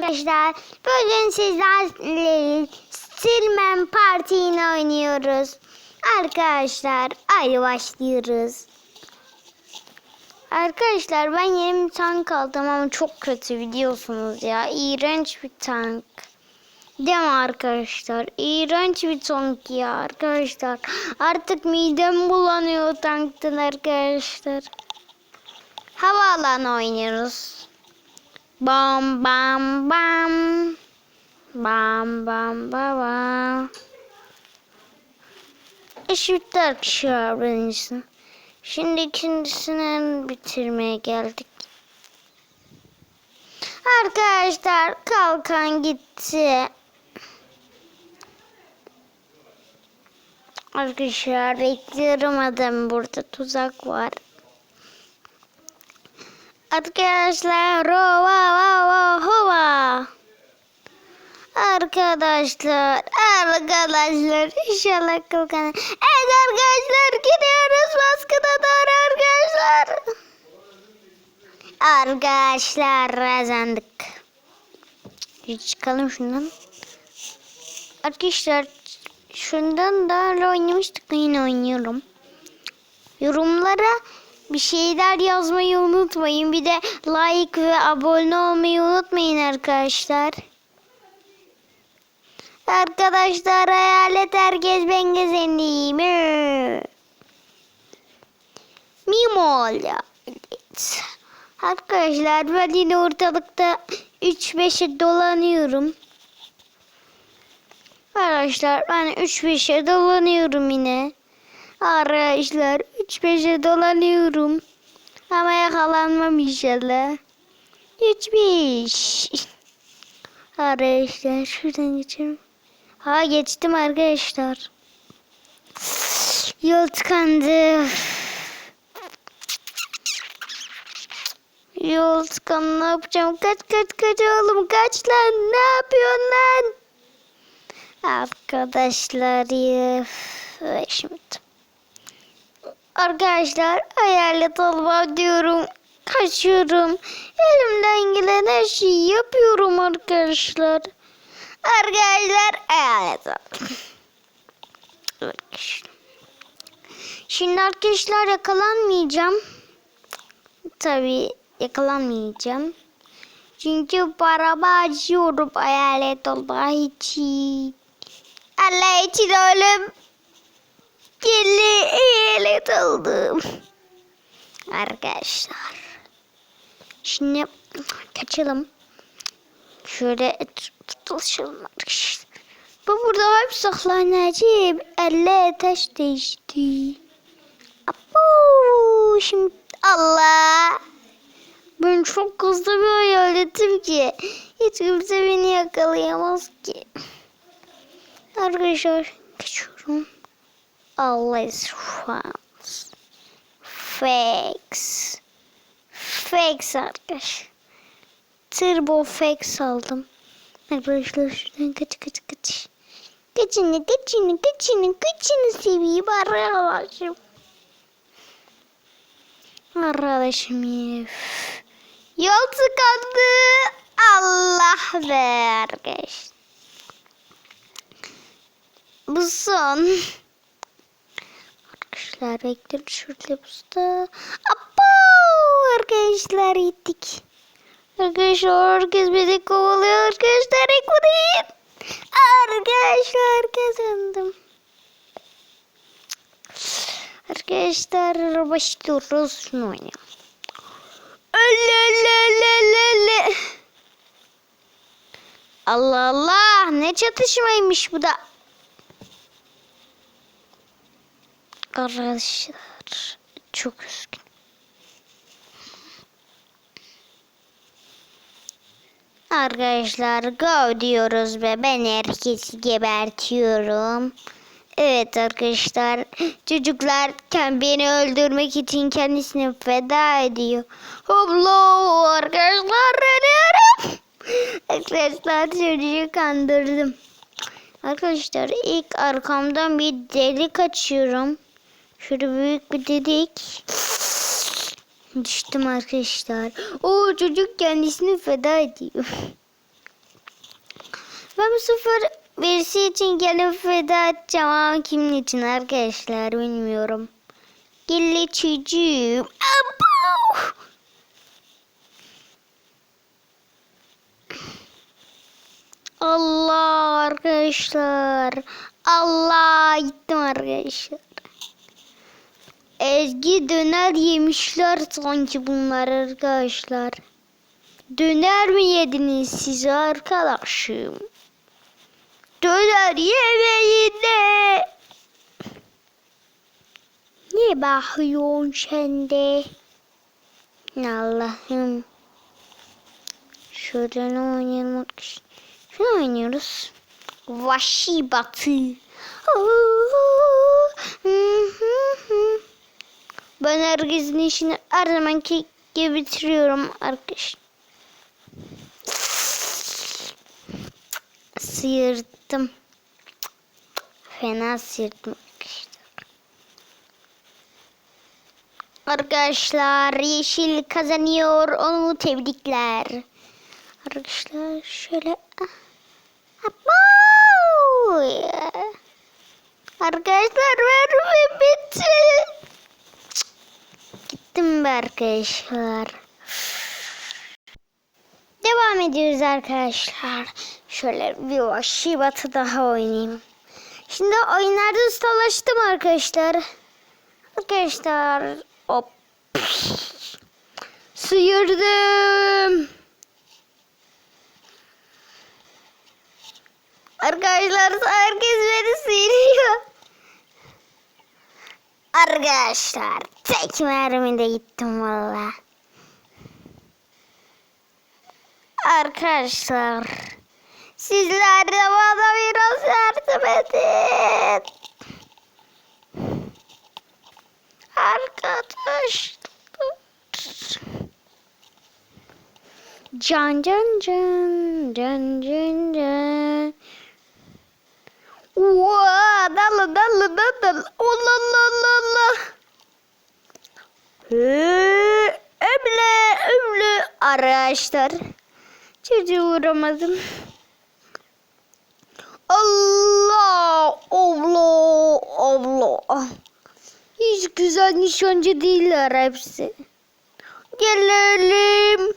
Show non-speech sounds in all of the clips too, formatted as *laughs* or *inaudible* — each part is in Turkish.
arkadaşlar. Bugün sizlerle Silmen Parti'ni oynuyoruz. Arkadaşlar hadi başlıyoruz. Arkadaşlar ben yeni bir tank aldım ama çok kötü biliyorsunuz ya. İğrenç bir tank. Değil mi arkadaşlar? İğrenç bir tank ya arkadaşlar. Artık midem bulanıyor tanktan arkadaşlar. Havaalanı oynuyoruz. Bam bam bam. Bam bam bam. İş bitti arkadaşlar. Şimdi ikincisini bitirmeye geldik. Arkadaşlar kalkan gitti. Arkadaşlar bekliyorum adam burada tuzak var. Arkadaşlar rova va hova. Arkadaşlar, arkadaşlar inşallah kalkan. Evet arkadaşlar gidiyoruz baskına doğru arkadaşlar. Arkadaşlar kazandık. Çıkalım şundan. Arkadaşlar şundan daha oynamıştık yine oynuyorum. Yorumlara bir şeyler yazmayı unutmayın. Bir de like ve abone olmayı unutmayın arkadaşlar. Arkadaşlar hayalet herkes ben gezenliyim. Mimol. Arkadaşlar ben yine ortalıkta 3-5'e dolanıyorum. Arkadaşlar ben 3-5'e dolanıyorum yine. Arkadaşlar 3-5'e dolanıyorum. Ama yakalanmam inşallah. 3-5. *laughs* Arkadaşlar şuradan geçelim. Ha geçtim arkadaşlar. Yol tıkandı. Yol tıkandı ne yapacağım? Kaç kaç kaç oğlum kaç lan ne yapıyorsun lan? Arkadaşlar ya. Şimdi. Arkadaşlar hayalet olma diyorum. Kaçıyorum. Elimden gelen her şeyi yapıyorum arkadaşlar. Arkadaşlar hayalet. Şimdi arkadaşlar yakalanmayacağım. Tabii yakalanmayacağım. Çünkü paramı harcıyorum hayalet olma için. Allah için oğlum. Kirli hayalet oldum. Arkadaşlar. Şimdi kaçalım. Şöyle tutuluşalım arkadaşlar. Bu burada hep saklanacağım. Elle taş değişti. Abu, şimdi Allah. Ben çok hızlı bir hayaletim ki. Hiç kimse beni yakalayamaz ki. Arkadaşlar kaçıyorum. Always runs. Fakes. Fakes arkadaşlar. Turbo fakes aldım. Arkadaşlar şuradan kaç kaç kaç. Kaçını kaçını kaçını kaçını seveyim arkadaşım. Arkadaşım. Yol tıkandı. Allah be arkadaş. Bu son. Arkadaşlar bekliyoruz şurada busta. Apo arkadaşlar gittik. Arkadaşlar herkes beni kovalıyor. Arkadaşlar ekmeğim. Arkadaşlar kazandım. Arkadaşlar başlıyoruz. Şunu oynayalım. Allah Allah ne çatışmaymış bu da. Arkadaşlar çok üzgün. Arkadaşlar go diyoruz ve ben herkesi gebertiyorum. Evet arkadaşlar çocuklar beni öldürmek için kendisini feda ediyor. Hoplo arkadaşlar ölüyorum. Arkadaşlar çocuğu kandırdım. Arkadaşlar ilk arkamdan bir delik açıyorum. Şöyle büyük bir delik. Düştüm arkadaşlar. O çocuk kendisini feda ediyor. Ben bu sefer birisi için gelip feda edeceğim ama kimin için arkadaşlar bilmiyorum. Gelişeceğim. Abo! Allah arkadaşlar. Allah gittim arkadaşlar. Ezgi döner yemişler sanki bunlar arkadaşlar. Döner mi yediniz siz arkadaşım? Döner yemeyin. Ne bakıyorsun sen de? Allah'ım. Şuradan oynayalım arkadaşlar. Şunu oynuyoruz. Vahşi batı. Ben herkesin işini her zamanki gibi bitiriyorum arkadaşlar. Sıyırttım. Fena sıyırttım arkadaşlar. Yeşil kazanıyor. Onu tebrikler. Arkadaşlar şöyle. ah. Arkadaşlar mermi bitti. Gittim arkadaşlar. Devam ediyoruz arkadaşlar. Şöyle bir vahşi batı daha oynayayım. Şimdi oyunlarda ustalaştım arkadaşlar. Arkadaşlar hop. Sıyırdım. Arkadaşlar herkes beni sıyırıyor. Arkadaşlar tek mermide gittim valla. Arkadaşlar sizler de bana biraz yardım edin. Arkadaşlar. Can can can can can can. Wow, dalı dalı dalı. Allah Allah Allah Allah. Ee, Öble öble arkadaşlar. Çocuğu vuramadım. Allah Allah Allah. Hiç güzel nişancı değiller hepsi. Gelelim.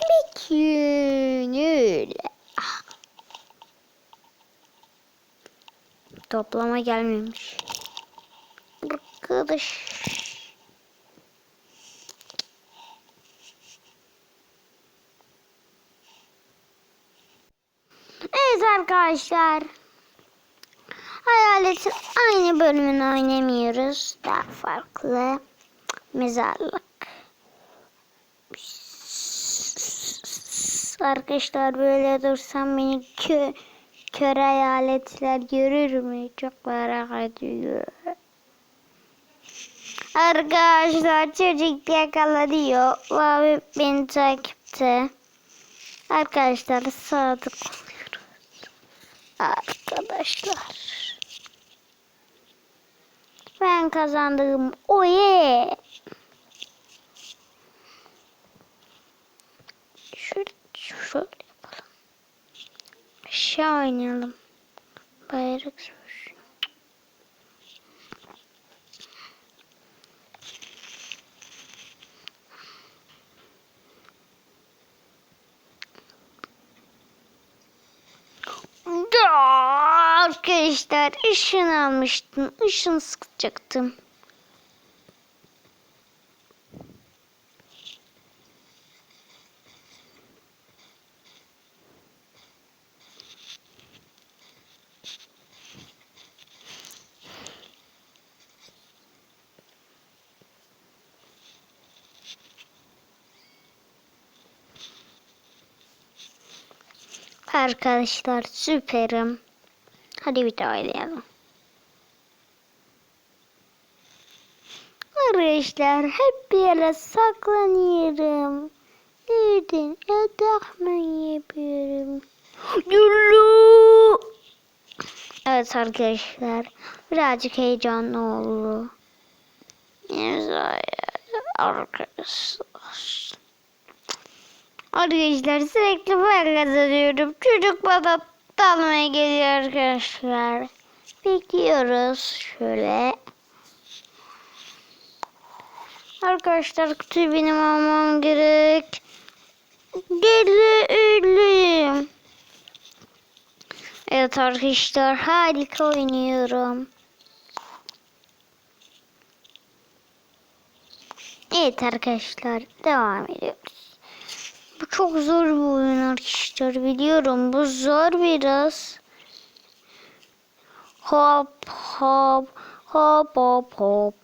Bakın öyle. Toplama gelmemiş. Arkadaş. Evet arkadaşlar. Hayaletin aynı bölümünü oynamıyoruz. Daha farklı. Mezarlık. Arkadaşlar böyle dursam beni kö kör hayaletler görür mü? Çok merak ediyorum. Arkadaşlar çocuk yakalanıyor. Abi beni takipte. Arkadaşlar sadık oluyoruz. Arkadaşlar. Ben kazandım. Oye. Şöyle, şöyle Aşağı oynayalım. Bayrak savaşı. Da, Arkadaşlar ışın almıştım. Işın sıkacaktım. Arkadaşlar süperim. Hadi bir daha oynayalım. Arkadaşlar hep bir yere saklanıyorum. Nereden adamı yapıyorum. Yürü. Evet arkadaşlar birazcık heyecanlı oldu. Arkadaşlar. Arkadaşlar sürekli ben kazanıyorum. Çocuk bana dalmaya geliyor arkadaşlar. Bekliyoruz şöyle. Arkadaşlar kutuyu benim almam gerek. Geliyorum. Evet arkadaşlar harika oynuyorum. Evet arkadaşlar devam ediyoruz. Bu çok zor bir oyun arkadaşlar biliyorum. Bu zor biraz. Hop hop hop hop hop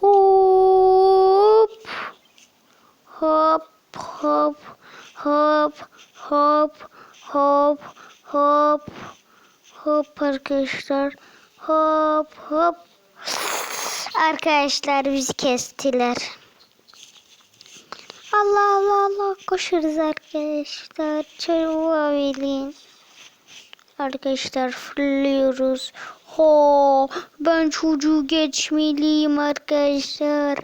hop hop hop hop hop hop hop hop arkadaşlar hop hop arkadaşlar bizi kestiler. Allah Allah Allah koşuyoruz arkadaşlar. Çabuk bilin. Arkadaşlar fırlıyoruz. Ho ben çocuğu geçmeliyim arkadaşlar.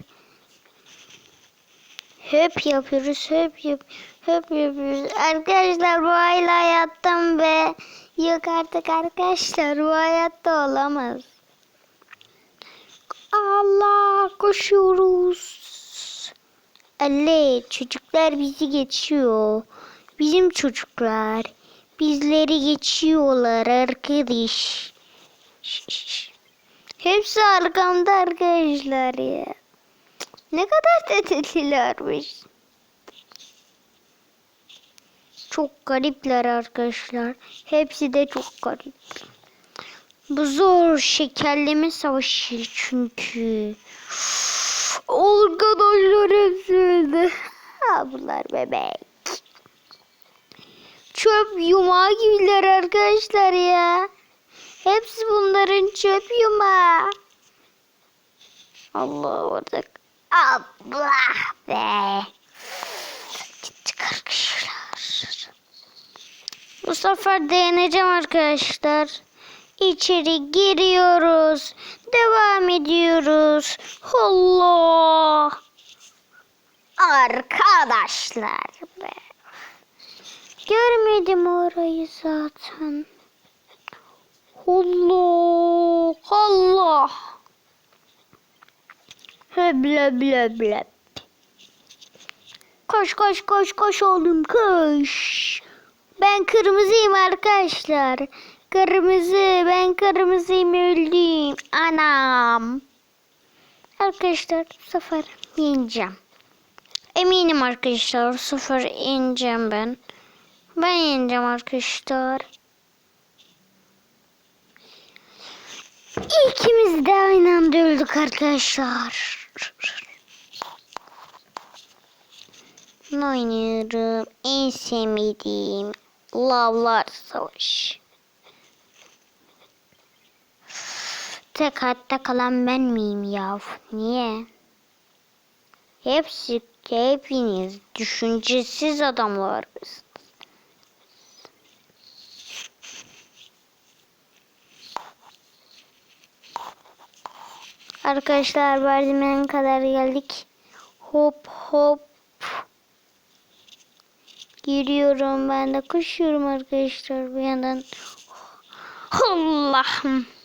Hep yapıyoruz, hep yap, hep yapıyoruz. Arkadaşlar bu hala yattım be. Yok artık arkadaşlar bu hayatta olamaz. Allah koşuyoruz. Ali çocuklar bizi geçiyor. Bizim çocuklar bizleri geçiyorlar arkadaş. Şş, şş. Hepsi arkamda arkadaşlar ya. Ne kadar tetelilermiş. Çok garipler arkadaşlar. Hepsi de çok garip. Bu zor şekerleme savaşı çünkü. Arkadaşlar hepsi öldü. Ha, bunlar bebek. Çöp yumağı gibiler arkadaşlar ya. Hepsi bunların çöp yumağı. Allah orada. Allah be. Gittik arkadaşlar. Bu sefer dayanacağım arkadaşlar. İçeri giriyoruz. Devam ediyoruz. Allah. Arkadaşlar be. Görmedim orayı zaten. Allah. Allah. Höble ble ble. Koş koş koş koş oğlum koş. Ben kırmızıyım arkadaşlar. Kırmızı ben kırmızıyım öldüm. Anam. Arkadaşlar bu sefer yeneceğim. Eminim arkadaşlar bu sefer yeneceğim ben. Ben yeneceğim arkadaşlar. İkimiz de aynı anda öldük arkadaşlar. Ne oynuyorum? En sevmediğim lavlar savaşı. Tek hayatta kalan ben miyim ya? Niye? Hepsi hepiniz düşüncesiz adamlar? Arkadaşlar merdiven kadar geldik. Hop hop. Giriyorum ben de koşuyorum arkadaşlar bir yandan. Allah'ım.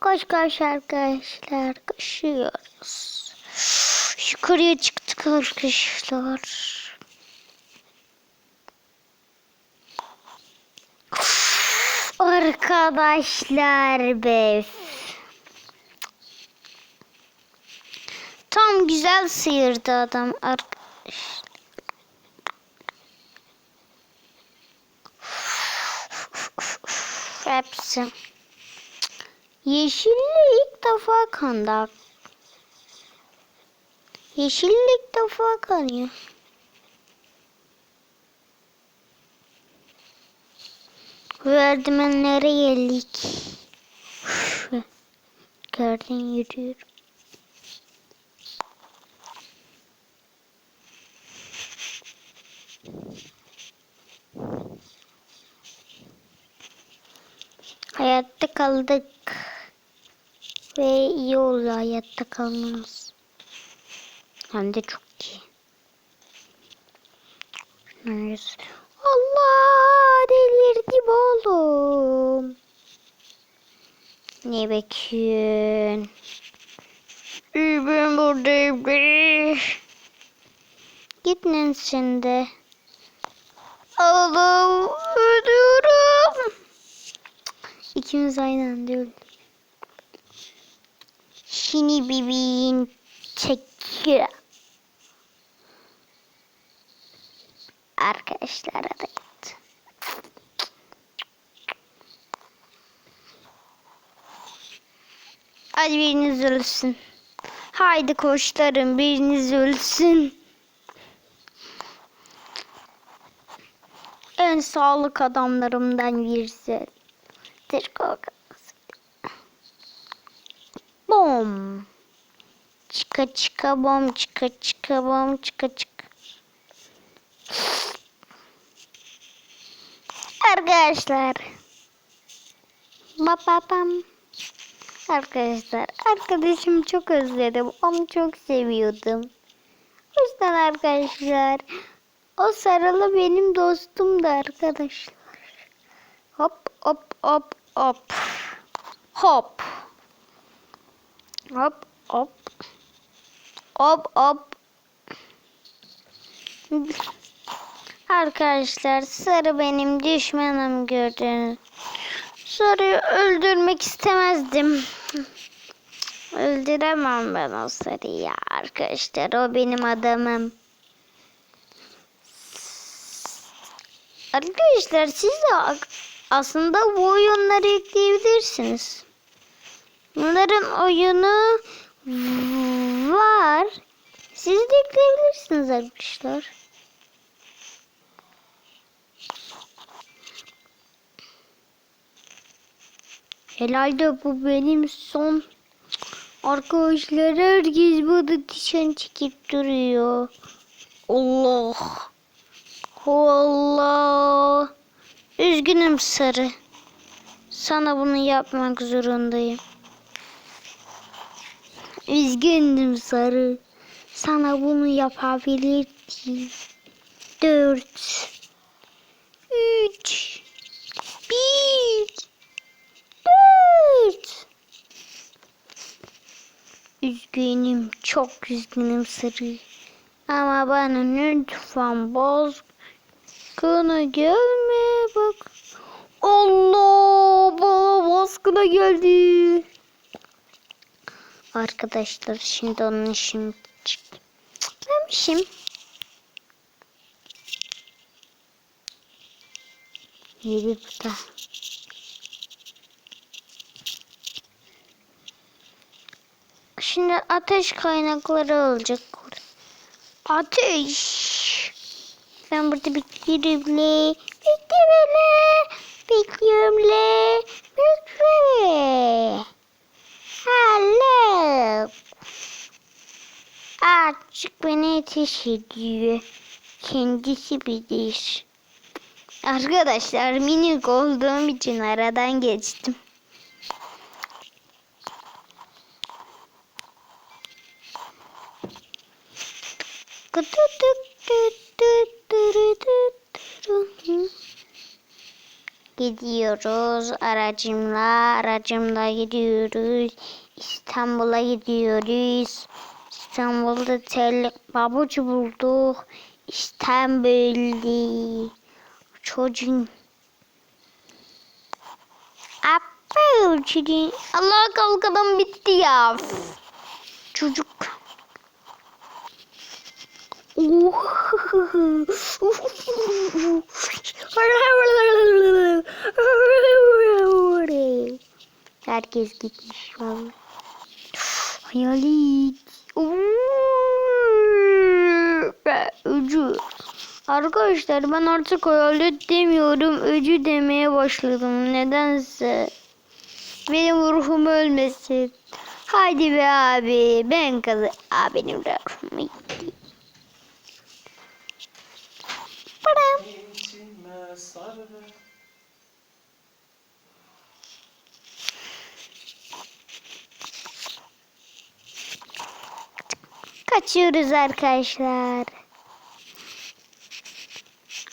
Koş koş arkadaşlar koşuyoruz. Yukarıya çıktık arkadaşlar. Arkadaşlar be. Tam güzel sıyırdı adam arkadaşlar. Hepsi. Yeşilli ilk defa kandı. Yeşilli ilk defa kanıyor. Merdivenlere geldik. Gördün yürüyorum. Hayatta kaldık. Ve iyi oldu hayatta kalmamız. Hem de çok iyi. Neyse. Allah delirdim oğlum. Ne bekliyorsun? İyi ben buradayım. Git lan sen de. Allah'ım ölüyorum. İkimiz aynı anda öldük. Şimdi bebeğin çekiyor. Arkadaşlara da gitti. Hadi biriniz ölsün. Haydi koçlarım biriniz ölsün. En sağlık adamlarımdan birisi. Tir Bom. Çıka çıka bom çıka çıka bom çıka çıka. Arkadaşlar. Babam. Arkadaşlar arkadaşım çok özledim. Onu çok seviyordum. O yüzden arkadaşlar o sarılı benim dostumdu arkadaşlar. Hop hop hop hop. Hop. Hop hop. Hop hop. Arkadaşlar sarı benim düşmanım gördüğünüz. Sarıyı öldürmek istemezdim. Öldüremem ben o sarıyı ya arkadaşlar. O benim adamım. Arkadaşlar siz de aslında bu oyunları yükleyebilirsiniz. Bunların oyunu var. Siz de yükleyebilirsiniz arkadaşlar. Herhalde bu benim son arkadaşlar herkes bana dişen çekip duruyor. Allah. Allah. Üzgünüm sarı. Sana bunu yapmak zorundayım. Üzgündüm sarı. Sana bunu yapabilirdim. Dört. Üç. Bir. Dört. Üzgünüm. Çok üzgünüm sarı. Ama bana lütfen boz. Baskına gelme bak. Allah bana baskına geldi. Arkadaşlar şimdi onun işim çıktı. Demişim. Yedi bu da. Şimdi ateş kaynakları olacak. Ateş. Ben burada bekliyorum le. Bekliyorum le. Bekliyorum le. Bekliyorum. Hello. Artık beni ateş ediyor. Kendisi bilir. Arkadaşlar minik olduğum için aradan geçtim. Gidiyoruz aracımla, aracımla gidiyoruz. İstanbul'a gidiyoruz. İstanbul'da tel babucu bulduk. İstanbul'da. Çocuğun. Apple çocuğun. Allah kalkalım bitti ya. Çocuk. Herkes gitmiş vallahi. Hayalet. Öcü. Arkadaşlar ben artık hayalet demiyorum. Öcü demeye başladım. Nedense. Benim ruhum ölmesin. Haydi be abi. Ben kazı. Aa benim ruhum Param. Kaçıyoruz arkadaşlar.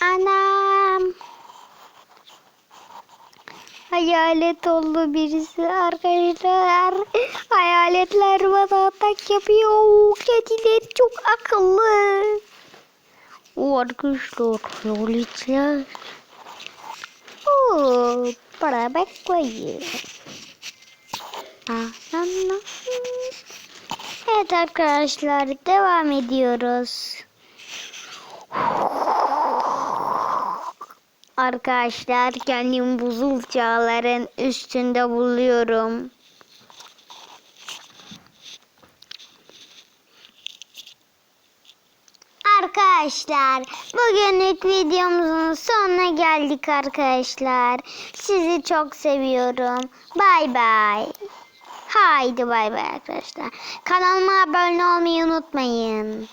Anam. Hayalet oldu birisi arkadaşlar. Hayaletler bana atak yapıyor. Kediler çok akıllı. O arkadaşlar hayaletler. Oo, para bekleyin. Evet arkadaşlar devam ediyoruz. Arkadaşlar kendimi buzul çağların üstünde buluyorum. Arkadaşlar bugünlük videomuzun sonuna geldik arkadaşlar. Sizi çok seviyorum. Bay bay. Haydi bay bay arkadaşlar. Kanalıma abone olmayı unutmayın.